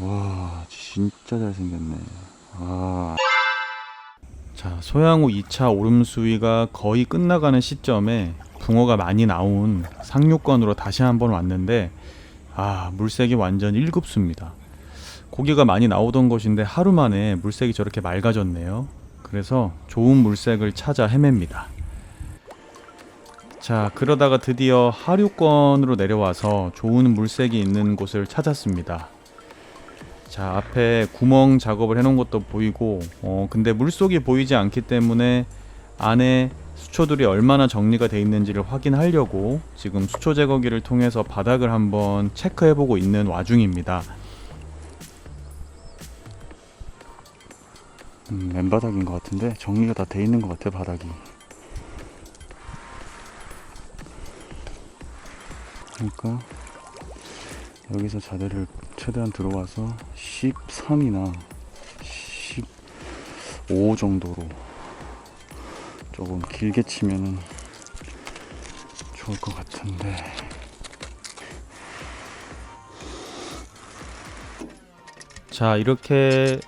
와 진짜 잘생겼네. 아. 자 소양호 2차 오름 수위가 거의 끝나가는 시점에 붕어가 많이 나온 상류권으로 다시 한번 왔는데 아 물색이 완전 1급수입니다. 고기가 많이 나오던 곳인데 하루 만에 물색이 저렇게 맑아졌네요. 그래서 좋은 물색을 찾아 헤맵니다. 자 그러다가 드디어 하류권으로 내려와서 좋은 물색이 있는 곳을 찾았습니다 자 앞에 구멍 작업을 해놓은 것도 보이고 어 근데 물속이 보이지 않기 때문에 안에 수초들이 얼마나 정리가 돼 있는지를 확인하려고 지금 수초 제거기를 통해서 바닥을 한번 체크해보고 있는 와중입니다. 음, 맨바닥인 것 같은데 정리가 다 돼 있는 것 같아 바닥이. 그러니까 여기서 자대를 최대한 들어와서 13이나 15 정도로 조금 길게 치면은 좋을 것 같은데. 자 이렇게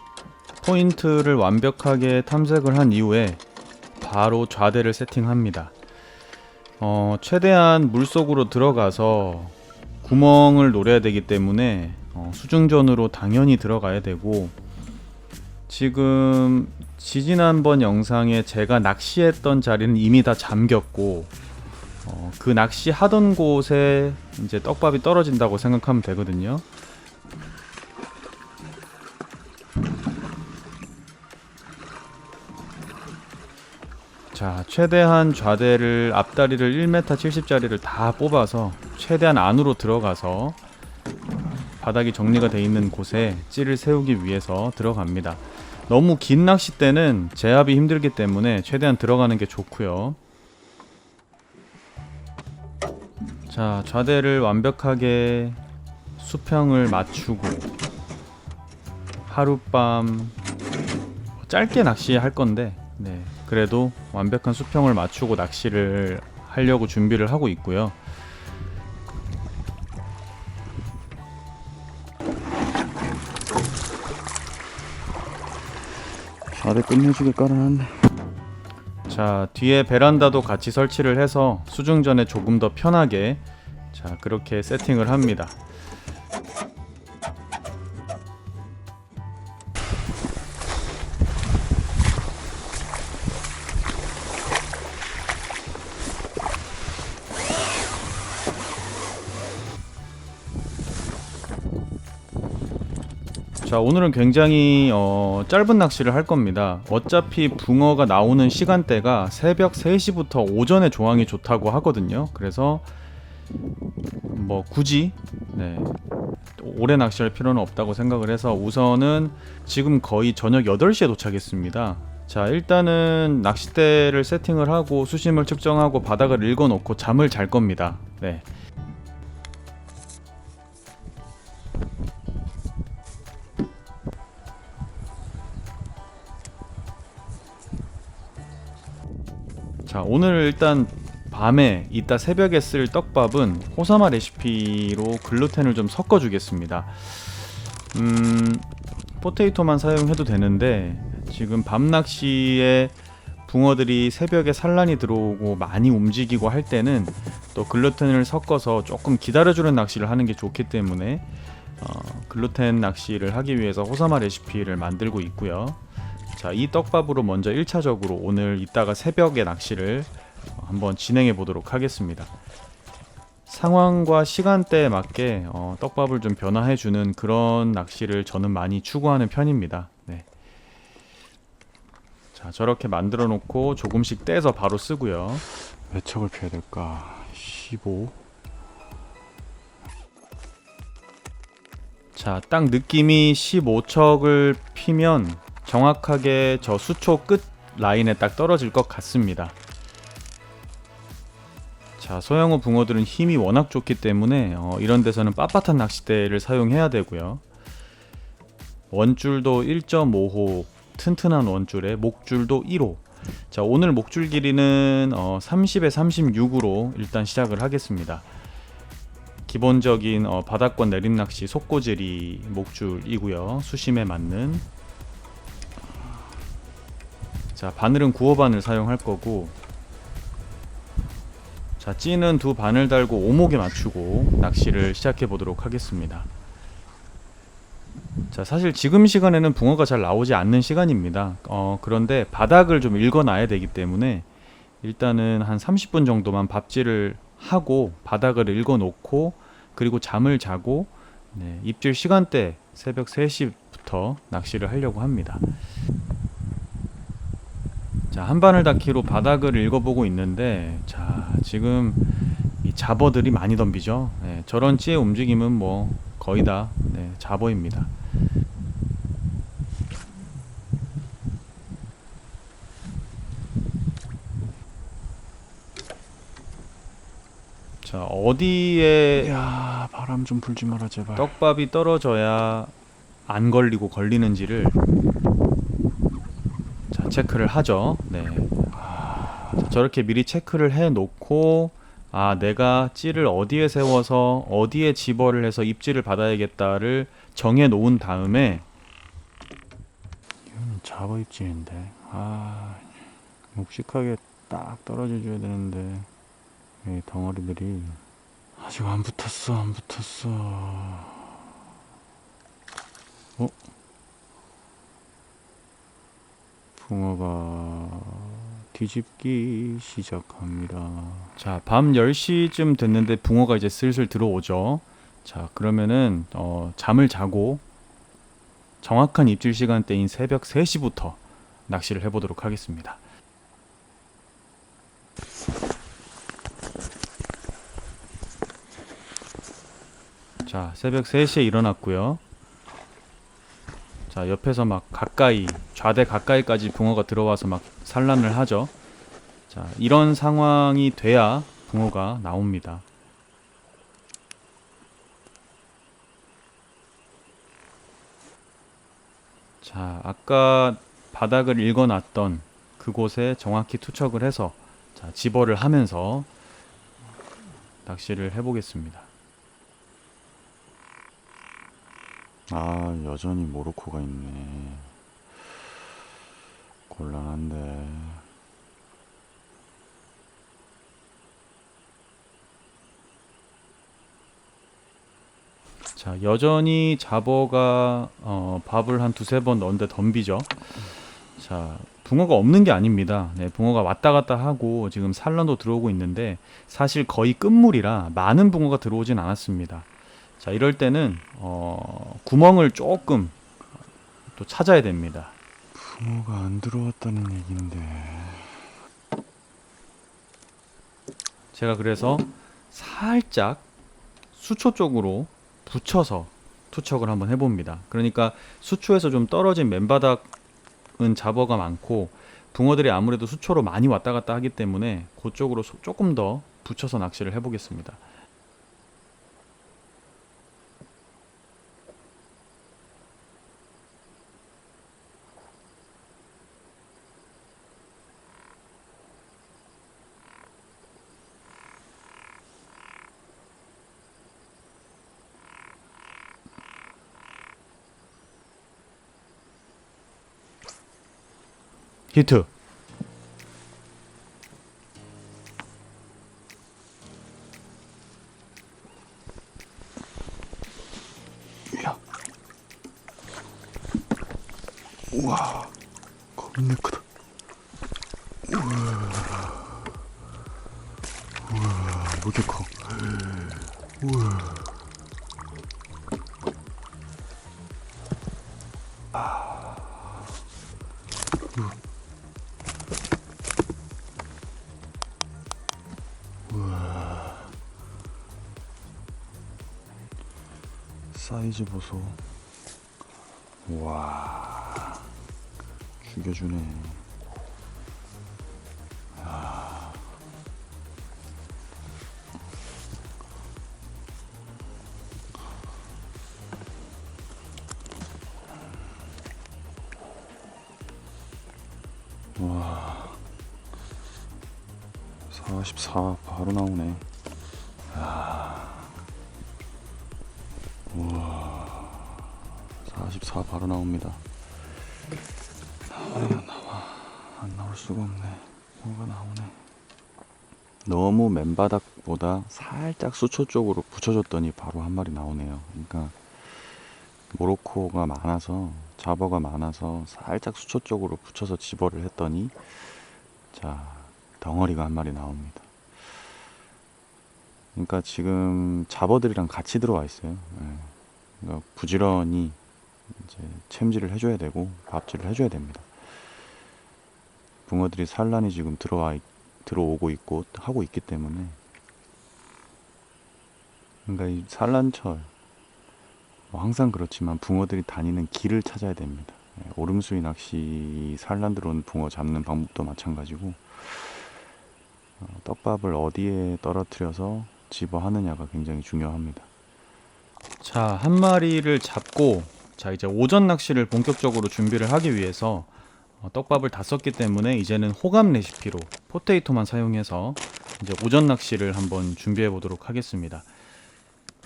포인트를 완벽하게 탐색을 한 이후에 바로 좌대를 세팅합니다. 어, 최대한 물속으로 들어가서 구멍을 노려야 되기 때문에 어, 수중전으로 당연히 들어가야 되고 지금 지지난번 영상에 제가 낚시했던 자리는 이미 다 잠겼고 어, 그 낚시 하던 곳에 이제 떡밥이 떨어진다고 생각하면 되거든요. 자, 최대한 좌대를 앞다리를 1m 70짜리를 다 뽑아서 최대한 안으로 들어가서 바닥이 정리가 돼 있는 곳에 찌를 세우기 위해서 들어갑니다. 너무 긴 낚싯대는 제압이 힘들기 때문에 최대한 들어가는 게 좋고요. 자, 좌대를 완벽하게 수평을 맞추고 하룻밤 짧게 낚시할 건데 네, 그래도 완벽한 수평을 맞추고 낚시를 하려고 준비를 하고 있고요. 좌대 끝내주게 깔아놨네. 자 뒤에 베란다도 같이 설치를 해서 수중 전에 조금 더 편하게 자 그렇게 세팅을 합니다. 자 오늘은 굉장히 어, 짧은 낚시를 할 겁니다. 어차피 붕어가 나오는 시간대가 새벽 3시부터 오전에 조항이 좋다고 하거든요. 그래서 뭐 굳이 네, 오래 낚시할 필요는 없다고 생각을 해서 우선은 지금 거의 저녁 8시에 도착했습니다. 자 일단은 낚싯대를 세팅을 하고 수심을 측정하고 바닥을 읽어 놓고 잠을 잘 겁니다. 네. 자 오늘 일단 밤에 이따 새벽에 쓸 떡밥은 호사마 레시피로 글루텐을 좀 섞어 주겠습니다. 음 포테이토만 사용해도 되는데 지금 밤 낚시에 붕어들이 새벽에 산란이 들어오고 많이 움직이고 할 때는 또 글루텐을 섞어서 조금 기다려주는 낚시를 하는 게 좋기 때문에 어, 글루텐 낚시를 하기 위해서 호사마 레시피를 만들고 있고요 자, 이 떡밥으로 먼저 1차적으로 오늘 이따가 새벽에 낚시를 어, 한번 진행해 보도록 하겠습니다. 상황과 시간대에 맞게 어, 떡밥을 좀 변화해 주는 그런 낚시를 저는 많이 추구하는 편입니다. 네. 자, 저렇게 만들어 놓고 조금씩 떼서 바로 쓰고요. 몇 척을 피해야 될까? 15. 자, 딱 느낌이 15척을 피면 정확하게 저 수초 끝 라인에 딱 떨어질 것 같습니다. 자, 소형어 붕어들은 힘이 워낙 좋기 때문에 어, 이런 데서는 빳빳한 낚싯대를 사용해야 되고요. 원줄도 1.5호 튼튼한 원줄에 목줄도 1호. 자, 오늘 목줄 길이는 어, 30에 36으로 일단 시작을 하겠습니다. 기본적인 어, 바닥권 내림 낚시 속고질이 목줄이고요. 수심에 맞는 자 바늘은 9호 바늘 사용할 거고 자 찌는 두 바늘 달고 오목에 맞추고 낚시를 시작해 보도록 하겠습니다. 자 사실 지금 시간에는 붕어가 잘 나오지 않는 시간입니다. 어 그런데 바닥을 좀 읽어 놔야 되기 때문에 일단은 한 30분 정도만 밥질을 하고 바닥을 읽어 놓고 그리고 잠을 자고 네, 입질 시간대 새벽 3시부터 낚시를 하려고 합니다. 자, 한 바늘 닫기로 바닥을 읽어보고 있는데 자, 지금 이 잡어들이 많이 덤비죠. 네, 저런 찌의 움직임은 뭐 거의 다 네, 잡어입니다. 자, 어디에 야 바람 좀 불지 마라 제발. 떡밥이 떨어져야 안 걸리고 걸리는지를 자 체크를 하죠. 네. 자, 저렇게 미리 체크를 해 놓고 아 내가 찌를 어디에 세워서 어디에 집어를 해서 입질을 받아야겠다를 정해 놓은 다음에 이거는 잡어 입질인데. 아 묵직하게 딱 떨어져 줘야 되는데 이 덩어리들이 아직 안 붙었어 안 붙었어. 어? 붕어가 뒤집기 시작합니다. 자, 밤 10시쯤 됐는데 붕어가 이제 슬슬 들어오죠. 자, 그러면은 어, 잠을 자고 정확한 입질 시간대인 새벽 3시부터 낚시를 해보도록 하겠습니다. 자, 새벽 3시에 일어났고요. 자, 옆에서 막 가까이 좌대 가까이까지 붕어가 들어와서 막 산란을 하죠. 자, 이런 상황이 돼야 붕어가 나옵니다. 자, 아까 바닥을 읽어놨던 그곳에 정확히 투척을 해서 자, 집어를 하면서 낚시를 해보겠습니다. 아 여전히 모로코가 있네. 곤란한데. 자, 여전히 잡어가 어, 밥을 한 두세 번 넣는데 덤비죠. 자, 붕어가 없는 게 아닙니다. 네, 붕어가 왔다 갔다 하고 지금 산란도 들어오고 있는데 사실 거의 끝물이라 많은 붕어가 들어오진 않았습니다. 자, 이럴 때는 어, 구멍을 조금 또 찾아야 됩니다. 붕어가 안 들어왔다는 얘긴데. 제가 그래서 살짝 수초 쪽으로 붙여서 투척을 한번 해봅니다. 그러니까 수초에서 좀 떨어진 맨바닥은 잡어가 많고 붕어들이 아무래도 수초로 많이 왔다 갔다 하기 때문에 그쪽으로 소- 조금 더 붙여서 낚시를 해보겠습니다. 히트. 야. 우와. 겁나 크다. 우와. 우와. 무게 커. 우와. 사이즈 보소. 와 죽여주네. 와. 44 바로 나오네. 44 바로 나옵니다. 나와야 나와. 안 나올 수가 없네. 뭐가 나오네. 너무 맨바닥보다 살짝 수초 쪽으로 붙여줬더니 바로 한 마리 나오네요. 그러니까 모로코가 많아서 잡어가 많아서 살짝 수초 쪽으로 붙여서 집어를 했더니 자 덩어리가 한 마리 나옵니다. 그러니까 지금 잡어들이랑 같이 들어와 있어요. 예. 그러니까 부지런히 이제 챔질을 해줘야 되고 밥질을 해줘야 됩니다. 붕어들이 산란이 지금 들어와 있- 들어오고 있고 하고 있기 때문에 그러니까 이 산란철 뭐 항상 그렇지만 붕어들이 다니는 길을 찾아야 됩니다. 예, 오름수위 낚시 산란 들어온 붕어 잡는 방법도 마찬가지고 어, 떡밥을 어디에 떨어뜨려서 집어 하느냐가 굉장히 중요합니다. 자, 한 마리를 잡고 자, 이제 오전 낚시를 본격적으로 준비를 하기 위해서 어, 떡밥을 다 썼기 때문에 이제는 호감 레시피로 포테이토만 사용해서 이제 오전 낚시를 한번 준비해 보도록 하겠습니다.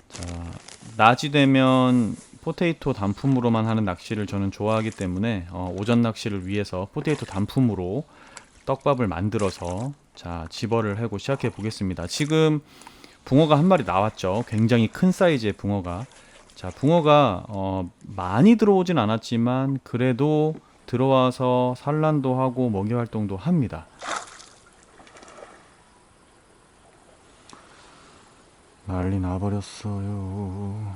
자, 낮이 되면 포테이토 단품으로만 하는 낚시를 저는 좋아하기 때문에 어, 오전 낚시를 위해서 포테이토 단품으로 떡밥을 만들어서 자, 집어를 하고 시작해 보겠습니다. 지금 붕어가 한 마리 나왔죠. 굉장히 큰 사이즈의 붕어가. 자, 붕어가 어, 많이 들어오진 않았지만 그래도 들어와서 산란도 하고 먹이 활동도 합니다. 난리 나버렸어요.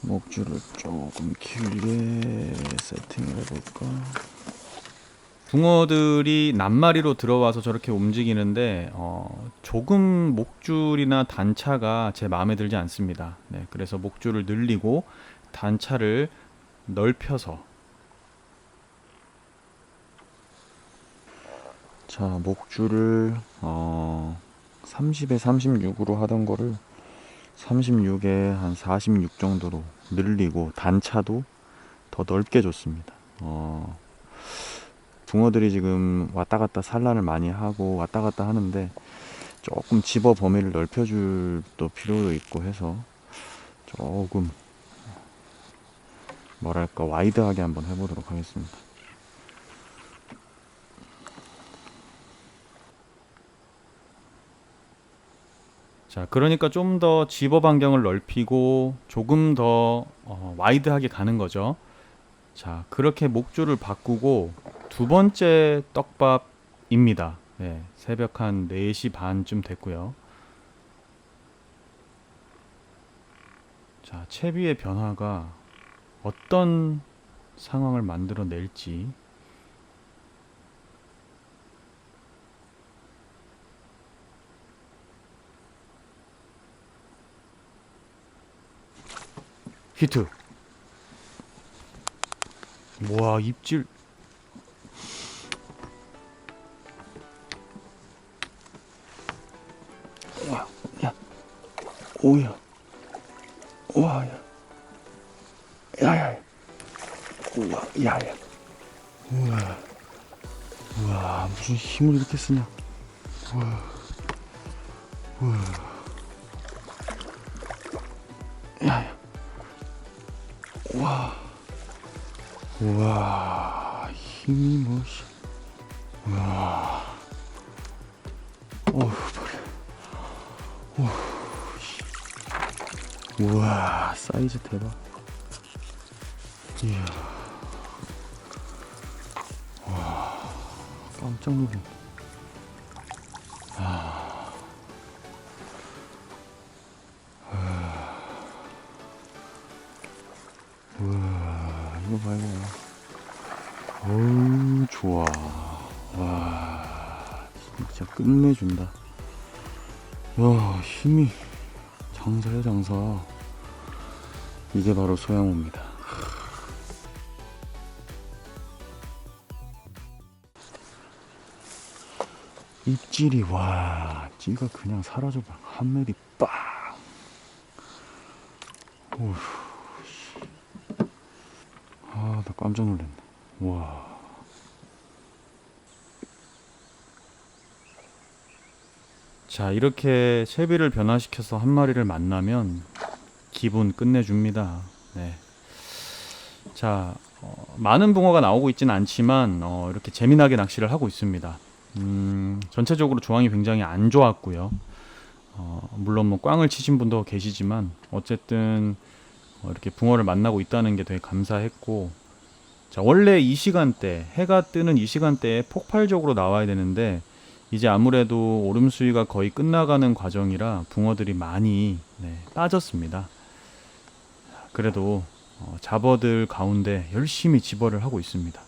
목줄을 조금 길게 세팅을 해볼까? 붕어들이 낱마리로 들어와서 저렇게 움직이는데 어, 조금 목줄이나 단차가 제 마음에 들지 않습니다. 네, 그래서 목줄을 늘리고 단차를 넓혀서 자, 목줄을 어 30에 36으로 하던 거를 36에 한 46 정도로 늘리고 단차도 더 넓게 줬습니다. 어 붕어들이 지금 왔다 갔다 산란을 많이 하고 왔다 갔다 하는데 조금 집어 범위를 넓혀줄 또 필요도 있고 해서 조금 뭐랄까 와이드하게 한번 해보도록 하겠습니다. 자, 그러니까 좀 더 집어 반경을 넓히고 조금 더 어, 와이드하게 가는 거죠. 자, 그렇게 목줄을 바꾸고 두 번째 떡밥입니다. 네, 새벽 한 4시 반쯤 됐고요. 자, 채비의 변화가 어떤 상황을 만들어 낼지 히트. 와 입질. 오야, 와, 야, 야, 야, 우와, 야, 야, 우와, 우와, 무슨 힘을 이렇게 쓰냐, 우와, 우와, 야, 야, 와, 우와, 힘이 뭐시, 우와, 어휴, 우와 사이즈 대박. 이야. 와 깜짝 놀랐네. 아. 우와 이거 봐 이거 봐 어우 좋아. 와 진짜 끝내준다. 야 힘이 장사야 장사 이게 바로 소양호입니다. 입질이 와 찌가 그냥 사라져봐 한 마리 빵 오휴 아나 깜짝 놀랐네. 와 자 이렇게 채비를 변화시켜서 한 마리를 만나면 기분 끝내줍니다. 네. 자, 어, 많은 붕어가 나오고 있지는 않지만 어, 이렇게 재미나게 낚시를 하고 있습니다. 음, 전체적으로 조항이 굉장히 안 좋았고요. 어, 물론 뭐 꽝을 치신 분도 계시지만 어쨌든 어, 이렇게 붕어를 만나고 있다는 게 되게 감사했고 자 원래 이 시간대 해가 뜨는 이 시간대에 폭발적으로 나와야 되는데 이제 아무래도 오름 수위가 거의 끝나가는 과정이라 붕어들이 많이 네, 빠졌습니다. 그래도 어, 잡어들 가운데 열심히 집어를 하고 있습니다.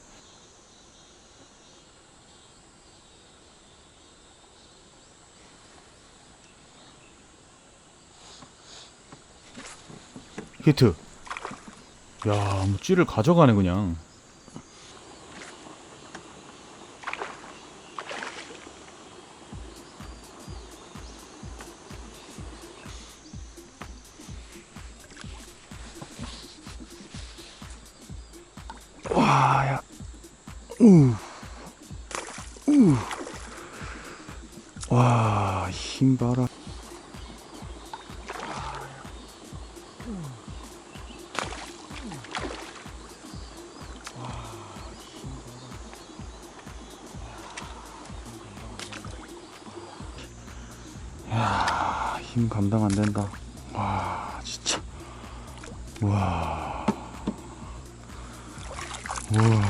히트. 야, 뭐 쥐를 가져가네 그냥. 야 힘 감당 안 된다. 와 진짜. 와. 우와,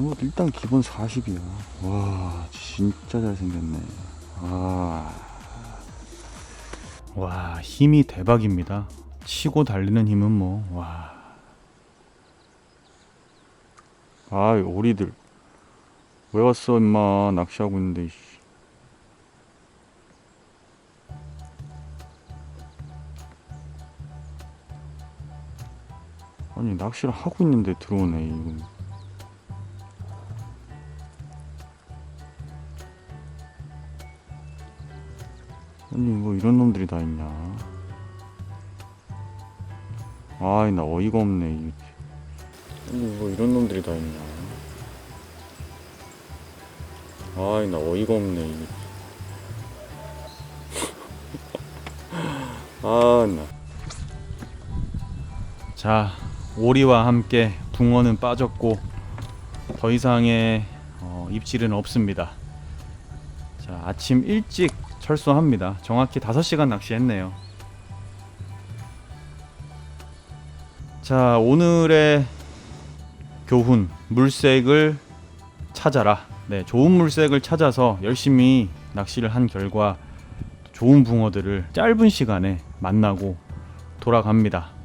뭐 일단 기본 40이야. 와, 진짜 잘생겼네. 아. 와, 힘이 대박입니다. 치고 달리는 힘은 뭐, 와. 아, 이 오리들. 왜 왔어, 임마. 낚시하고 있는데, 씨. 아니, 낚시를 하고 있는데 들어오네, 이거. 아니, 뭐 이런 놈들이 다 있냐. 아이, 나 어이가 없네. 아니, 뭐 이런 놈들이 다 있냐. 아이, 나 어이가 없네, 이게. 아, 나. 자, 오리와 함께 붕어는 빠졌고 더 이상의 어, 입질은 없습니다. 자, 아침 일찍 철수합니다. 정확히 5시간 낚시했네요. 자, 오늘의 교훈, 물색을 찾아라. 네, 좋은 물색을 찾아서 열심히 낚시를 한 결과 좋은 붕어들을 짧은 시간에 만나고 돌아갑니다.